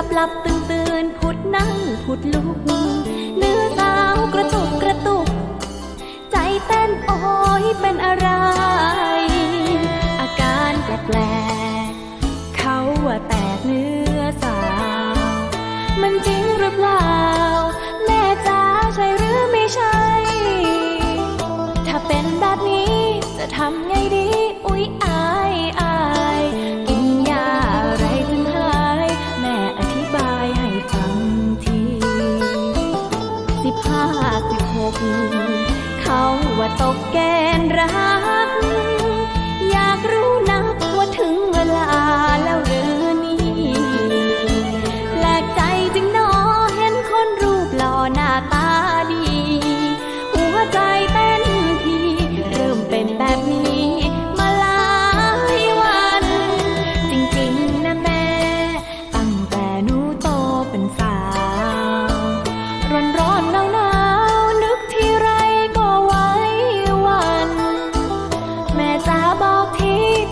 ับลับตื่นั่งผุดลุกเนื้อสาวกระตุกกระตุก ใจเต้นโอ้ยเป็นอะไร อาการแปลกๆเขาว่าแตกเนื้อสาว มันจริงหรือเปล่า แม่จ๋าใช่หรือไม่ใช่ ถ้าเป็นแบบนี้จะทำไงดี อุ๊ยอายอาย สิบห้าสิบหกเขาว่าตกแกนรัก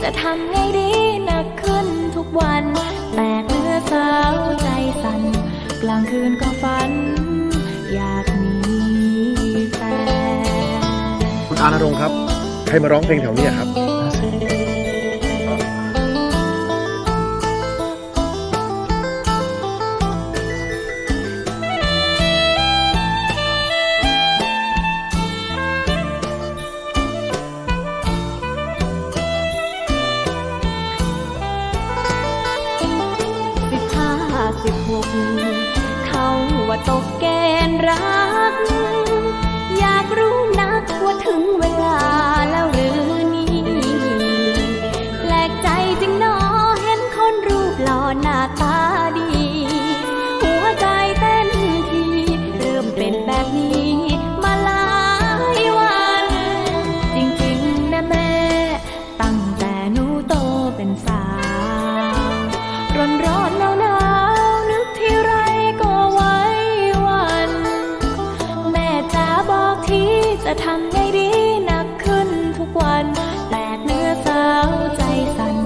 จะทำไงดีหนักขึ้นทุกวัน แต่เมื่อสาวใจสั่น กลางคืนก็ฝัน อยากมีแฟนคุณอานรงค์ครับ ใครมาร้องเพลงแถวเนี้ยครับ เขาว่าตกแกนรัก อยากรู้นักว่าถึงเวลาแล้วหรือนี่แปลกใจจึงนอเห็นคนรูปหล่อหน้าตาดี หัวใจเต้นทีเริ่มเป็นแบบนี้มาหลายวัน จริงๆนะแม่ ตั้งแต่หนูโตเป็นสาวร้อนร้อนหนาวหนาว จะทำไงดีหนักขึ้นทุกวันแตกเนื้อสาวใจสั่น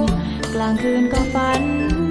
กลางคืนก็ฝัน